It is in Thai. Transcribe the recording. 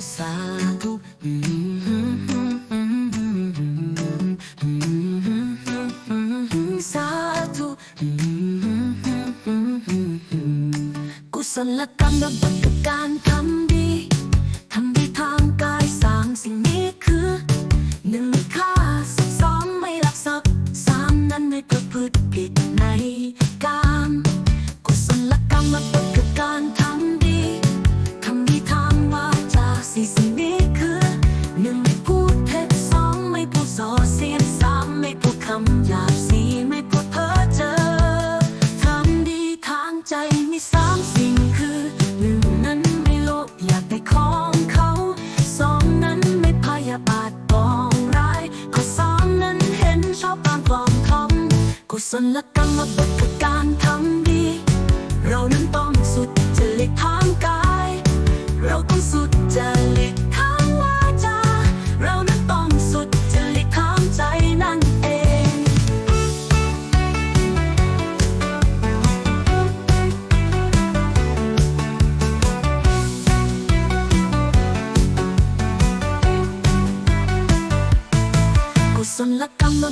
ก็สาธุสาธุกุศลกรรมและบัตการทำำยาบสีไม่พูเพ้อเจอทำดีทางใจมีสามสิ่งคือหนึ่งนั้นไม่โลภอยากได้ของเขาสองนั้นไม่พยาบาทตองร้ายสามนั้นเห็นชอบตามกลองทอมกุศลกรรมบทกับการทำดี sun la cama